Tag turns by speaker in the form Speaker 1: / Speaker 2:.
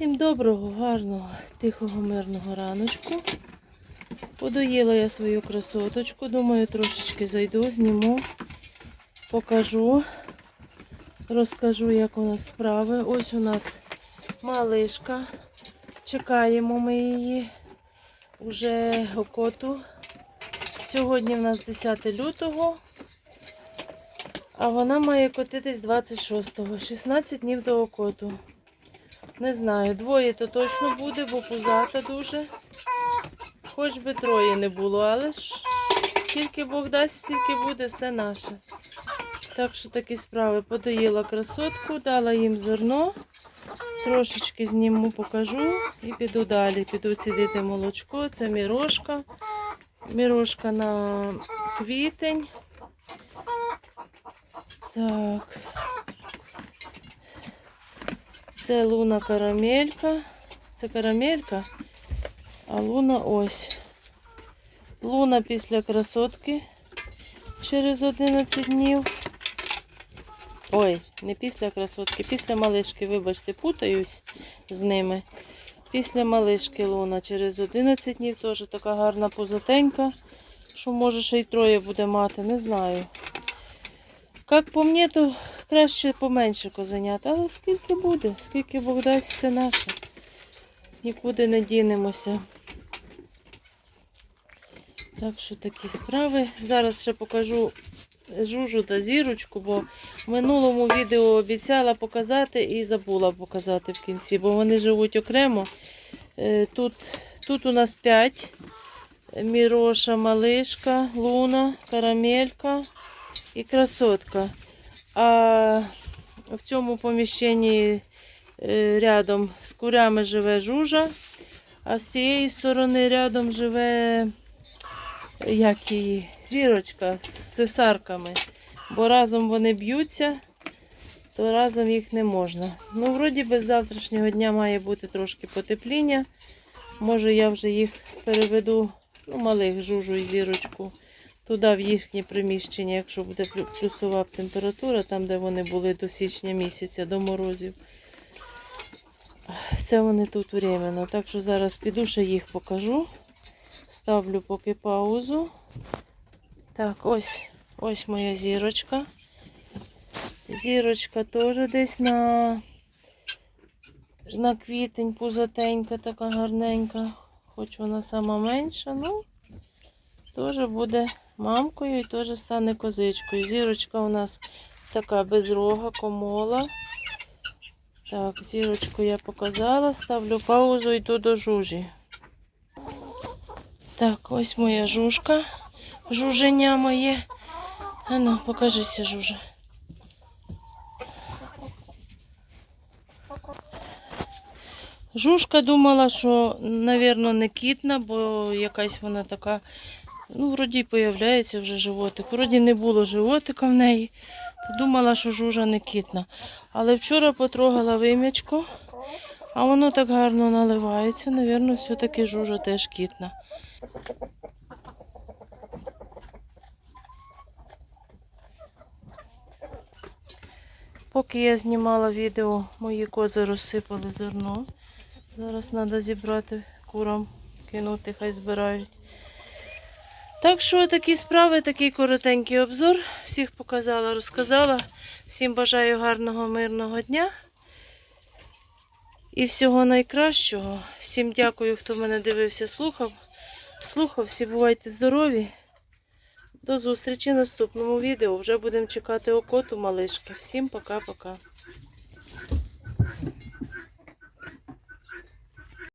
Speaker 1: Всім доброго, гарного, тихого, мирного раночку. Подоїла я свою красоточку. Думаю, трошечки зайду, зніму, покажу, розкажу, як у нас справи. Ось у нас малишка. Чекаємо ми її уже окоту. Сьогодні в нас 10 лютого, а вона має котитись 26-го, 16 днів до окоту. Не знаю, двоє то точно буде, бо пузата дуже. Хоч би троє не було, але ж скільки Бог дасть, стільки буде, все наше. Так що такі справи. Подоїла красотку, дала їм зерно. Трошечки зніму, покажу і піду далі. Піду цідити молочко. Це мірошка. Мірошка на квітень. Так. Це луна карамелька. Це карамелька, а луна ось. Луна після красотки через 11 днів. Ой, не після красотки, після малишки, вибачте, путаюсь з ними. Після малишки луна через 11 днів теж така гарна пузатенька, що може ще й троє буде мати, не знаю. Як по мені, то краще поменше козенят, але скільки буде, скільки Бог дасть все наше. Нікуди не дінемося. Так що такі справи. Зараз ще покажу жужу та зірочку, бо в минулому відео обіцяла показати і забула показати в кінці, бо вони живуть окремо. Е, Тут, тут у нас 5. Міроша, малишка, луна, карамелька і красотка. А в цьому поміщенні е, рядом з курями живе жужа, а з цієї сторони рядом живе як її, зірочка з цесарками. Бо разом вони б'ються, то разом їх не можна. Ну, вроді без завтрашнього дня має бути трошки потепління. Може я вже їх переведу, ну, малих жужу і зірочку, туди в їхнє приміщення, якщо буде плю- плюсова температура, там, де вони були до січня місяця, до морозів. Це вони тут временно. Так що зараз піду ще їх покажу. Ставлю поки паузу. Так, ось, ось моя зірочка. Зірочка теж десь на, на квітень пузатенька, така гарненька. Хоч вона сама менша, ну теж буде мамкою і теж стане козичкою. Зірочка у нас така безрога, комола. Так, зірочку я показала, ставлю паузу, йду до жужі. Так, ось моя жужка. Жуженя моє. Ану, покажися, жужа. Жужка думала, що, мабуть, не кітна, бо якась вона така, ну, вроді появляється вже животик. Вроді не було животика в неї. Думала, що жужа не кітна. Але вчора потрогала вим'ячко, а воно так гарно наливається. Навірно, все-таки жужа теж кітна. Поки я знімала відео, мої кози розсипали зерно. Зараз треба зібрати курам, кинути, хай збирають. Так що такі справи, такий коротенький обзор. Всіх показала, розказала. Всім бажаю гарного, мирного дня. І всього найкращого. Всім дякую, хто мене дивився, слухав. Слухав, всі бувайте здорові. До зустрічі в наступному відео. Вже будемо чекати окоту малишки. Всім пока-пока.